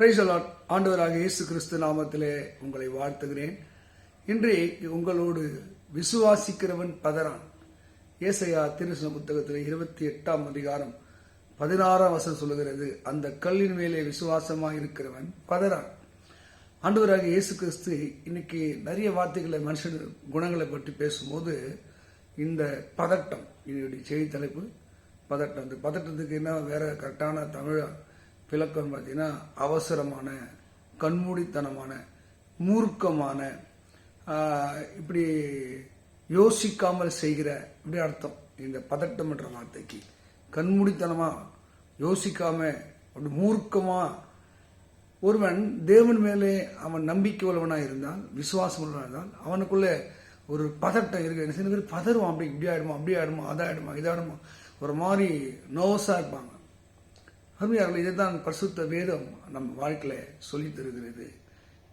பிரைசலாட் ஆண்டவராக இயேசு கிறிஸ்து நாமத்திலே உங்களை வாழ்த்துகிறேன். இன்றைய உங்களோடு விசுவாசிக்கிறவன் பதறான். ஏசையா திருசன புத்தகத்தில் இருபத்தி எட்டாம் அதிகாரம் பதினாறாம் வசம் சொல்லுகிறது. அந்த கல்லின் மேலே விசுவாசமாக இருக்கிறவன் பதறான். ஆண்டவராக இயேசு கிறிஸ்து இன்னைக்கு நிறைய வார்த்தைகளை மனுஷன் குணங்களை பற்றி பேசும்போது இந்த பதட்டம் இதனுடைய செய்தி தலைப்பு பதட்டம். இந்த பதட்டத்துக்கு என்ன வேற கரெக்டான தமிழாக விளக்கம் பார்த்தீங்கன்னா அவசரமான கண்மூடித்தனமான மூர்க்கமான இப்படி யோசிக்காமல் செய்கிற இப்படி அர்த்தம். இந்த பதட்டம் என்ற வார்த்தைக்கு. கண்மூடித்தனமாக யோசிக்காம அப்படி மூர்க்கமாக ஒருவன் தேவன் மேலே அவன் நம்பிக்கை உள்ளவனாக இருந்தால் விசுவாசம் உள்ளவனாக இருந்தால் அவனுக்குள்ள ஒரு பதட்டம் இருக்கு. சில பேர் பதறுவான் அப்படி இப்படி ஆயிடுமா அப்படி ஆயிடுமா அதாயிடுமா இதாயிடுமா ஒரு மாதிரி நோவஸாக இருப்பாங்க. அருமையார்கள் இதுதான் பரிசுத்த வேதம் நம் வாழ்க்கையில் சொல்லித் தருகிறது.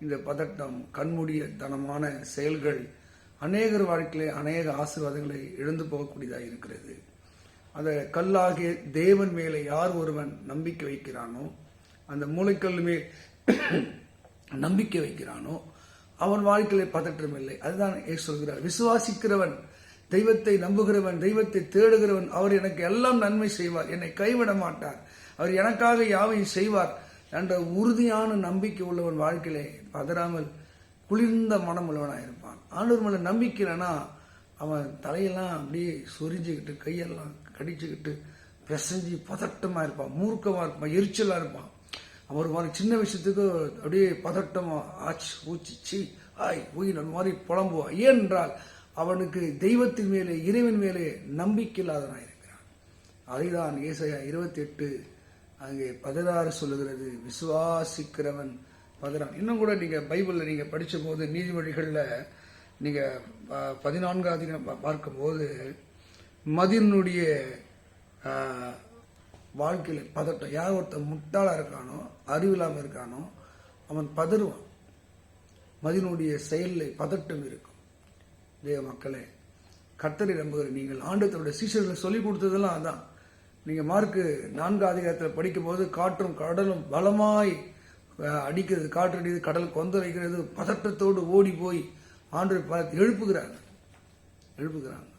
இந்த பதட்டம் கண்மூடியத்தனமான செயல்கள் அநேகர் வாழ்க்கையிலே அநேக ஆசீர்வாதங்களை இழந்து போகக்கூடியதாக இருக்கிறது. அந்த கல்லாகிய தேவன் மேலே யார் ஒருவன் நம்பிக்கை வைக்கிறானோ அந்த மூளைக்கல் மேல் நம்பிக்கை வைக்கிறானோ அவன் வாழ்க்கையிலே பதற்றம் இல்லை. அதுதான் சொல்கிறார். விசுவாசிக்கிறவன் தெய்வத்தை நம்புகிறவன் தெய்வத்தை தேடுகிறவன் அவர் எனக்கு எல்லாம் நன்மை செய்வார். என்னை கைவிட மாட்டார். அவர் எனக்காக யாவையும் செய்வார் என்ற உறுதியான நம்பிக்கை உள்ளவன் வாழ்க்கையிலே பதறாமல் குளிர்ந்த மனம் உள்ளவனாக இருப்பான். ஆண்டவர் மேல நம்பிக்கை இல்லைன்னா அவன் தலையெல்லாம் அப்படியே சொரிஞ்சுக்கிட்டு கையெல்லாம் கடிச்சுக்கிட்டு பிசைஞ்சு பதட்டமாக இருப்பான். மூர்க்கமாக இருப்பான். எரிச்சலாக இருப்பான். அவர் மாதிரி சின்ன விஷயத்துக்கு அப்படியே பதட்டமாக ஆச்சு ஊச்சிச்சு ஆய் உயிர் அந்த மாதிரி புலம்புவான். ஏனென்றால் அவனுக்கு தெய்வத்தின் மேலே இறைவன் மேலே நம்பிக்கை இல்லாதவனாக இருக்கிறான். அதைதான் ஏசையா இருபத்தி எட்டு அங்கே பதினாறு சொல்லுகிறது விசுவாசிக்கிறவன் பதினாறு. இன்னும் கூட நீங்கள் பைபிளில் நீங்கள் படித்த போது நீதிமொழிகளில் நீங்கள் ப- பதினான்காவது பார்க்கும்போது மதினுடைய வாழ்க்கையில் பதட்டம் யார் ஒருத்தன் முட்டாளாக இருக்கானோ அறிவில்லாமல் இருக்கானோ அவன் பதறுவான். மதினுடைய செயலில் பதட்டம் இருக்கும். தேவ மக்களே கர்த்தரை நம்புகிற நீங்கள் ஆண்டத்தோட சீசர்களை சொல்லிக் கொடுத்ததெல்லாம் அதான். நீங்கள் மார்க்கு நான்கு அதிகாரத்தில் படிக்கும்போது காற்றும் கடலும் பலமாய் அடிக்கிறது. காற்று அடிக்கிறது கடல் கொந்தளிக்கிறது பதட்டத்தோடு ஓடி போய் ஆண்டு பார்த்து எழுப்புகிறாங்க. எழுப்புகிறாங்க.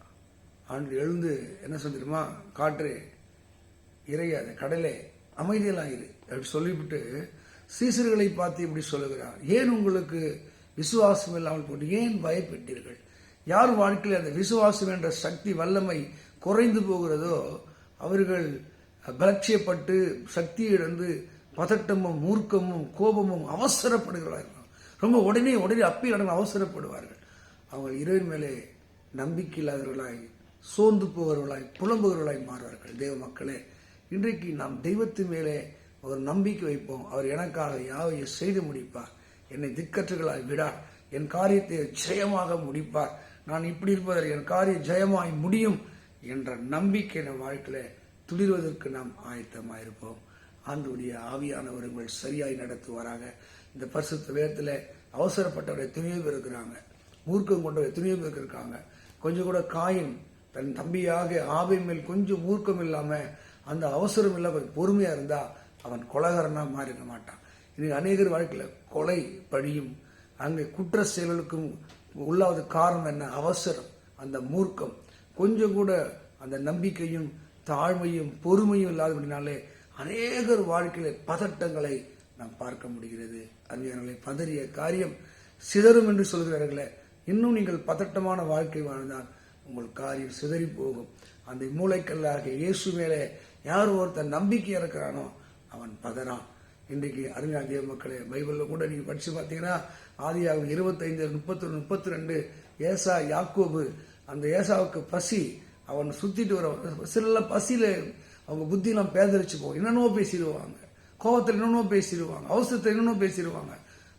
ஆண்டு எழுந்து என்ன சொல்லிடுமா காற்று இறையாத கடலே அமைதியெல்லாம் இரு. அப்படி சொல்லிவிட்டு சீசர்களை பார்த்து இப்படி சொல்லுகிறார். ஏன் உங்களுக்கு விசுவாசம் இல்லாமல் போட்டு ஏன் பயப்பட்டீர்கள்? யார் வாழ்க்கையில் அந்த விசுவாசம் என்ற சக்தி வல்லமை குறைந்து போகிறதோ அவர்கள் பலட்சியப்பட்டு சக்தி இழந்து பதட்டமும் மூர்க்கமும் கோபமும் அவசரப்படுகிறார்கள். ரொம்ப உடனே உடனே அப்பி நடந்து அவசரப்படுவார்கள். அவங்க இறைவன் மேலே நம்பிக்கை இல்லாதவர்களாய் சோர்ந்து போகிறவர்களாய் புலம்புகிறவர்களாய் மாறுவார்கள். தேவ மக்களே இன்றைக்கு நாம் தெய்வத்தின் மேலே ஒரு நம்பிக்கை வைப்போம். அவர் எனக்காக யாவையும் செய்து முடிப்பார். என்னை திக்கற்றுகளாய் விடார். என் காரியத்தை ஜெயமாக முடிப்பார். நான் இப்படி இருப்பதில் என் காரியம் ஜெயமாய் முடியும். என்ற நம்பிக்கை நம் வாழ்க்கையில துளிர்வதற்கு நாம் ஆயத்தமாக இருப்போம் ஆண்டுடைய ஆவியானவர் உங்கள் சரியாய் நடத்துவாராக. இந்த பரிசுத்த வேதத்தில் அவசரப்பட்டவரை எத்தனையோ பேர் இருக்கிறாங்க. மூர்க்கம் கொண்டவர் எத்தனையோ பேர் இருக்காங்க. கொஞ்சம் கூட காயின் தன் தம்பியாக ஆவை மேல் கொஞ்சம் மூர்க்கம் இல்லாமல் அந்த அவசரம் கொஞ்சம் பொறுமையாக இருந்தால் அவன் கொலகாரனா மாறிட மாட்டான். இன்னைக்கு அநேகர் வாழ்க்கையில் கொலை பழியும் அங்கே குற்ற செயல்களுக்கும் உள்ளாவது காரணம் என்ன? அவசரம். அந்த மூர்க்கம். கொஞ்சம் கூட அந்த நம்பிக்கையும் தாழ்மையும் பொறுமையும் இல்லாதபடினாலே அநேகர் வாழ்க்கையில பதட்டங்களை நாம் பார்க்க முடிகிறது. அருமையானவர்களே பதறிய காரியம் சிதறும் என்று சொல்கிறார்களே இன்னும் நீங்கள் பதட்டமான வாழ்க்கை வாழ்ந்தால் உங்கள் காரியம் சிதறி போகும். அந்த மூளைக்கல்லாக இயேசு மேலே யார் ஒருத்தன் நம்பிக்கை இருக்கிறானோ அவன் பதறான். இன்றைக்கு அறிஞர் தேவ மக்களே பைபிளில் கூட நீங்கள் படித்து பார்த்தீங்கன்னா ஆதியாகும் இருபத்தைந்து முப்பத்தொன்று முப்பத்தி ரெண்டு ஏசா யாக்கோபு அந்த ஏசாவுக்கு பசி அவன் சுத்திட்டு வர சில பசியில அவங்க புத்தியெல்லாம் பேதரிச்சு போகும். என்னென்னோ பேசிடுவாங்க. கோபத்தில் என்னென்னோ பேசிடுவாங்க. அவசரத்தில் என்னென்னோ பேசிடுவாங்க.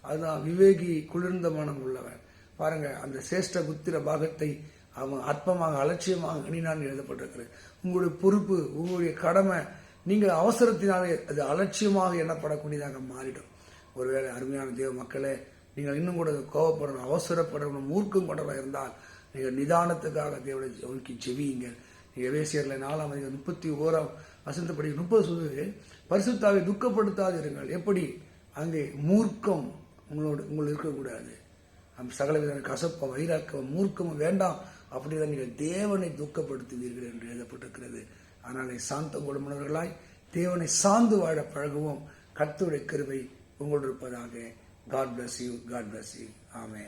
அதுதான் விவேகி குளிர்ந்த மனம் உள்ளவன். பாருங்க அந்த சேஷ்ட புத்திர பாகத்தை அவன் அற்பமாக அலட்சியமாக அணினான் எழுதப்பட்டிருக்கிறது. உங்களுடைய பொறுப்பு உங்களுடைய கடமை நீங்கள் அவசரத்தினாலே அது அலட்சியமாக எண்ணப்படக்கூடியதாக மாறிடும். ஒருவேளை அருமையான தேவ மக்களே நீங்கள் இன்னும் கூட கோபப்படணும் அவசரப்படணும் மூர்க்கம் கொண்டவராக இருந்தால் நீங்கள் நிதானத்துக்காக தேவனை நோக்கி செவியுங்கள் நீங்கள் வேசியரில் நாலாம் அதிகம் முப்பத்தி ஓராம் வசந்தப்படி முப்பது சூழ்நிலை பரிசுத்தாவை துக்கப்படுத்தாதிருங்கள். எப்படி? அங்கே மூர்க்கம் உங்களோட உங்கள் இருக்கக்கூடாது. அந்த சகலவித கசப்ப வைராக்கம் மூர்க்கமும் வேண்டாம். அப்படிதான் நீங்கள் தேவனை துக்கப்படுத்துவீர்கள் என்று எழுதப்பட்டிருக்கிறது. ஆனால் சாந்தம் குணமுள்ளவர்களாய் தேவனை சார்ந்து வாழ பழகுவோம். கத்துடைய கருவை உங்களோடு இருப்பதாக God bless you God bless you amen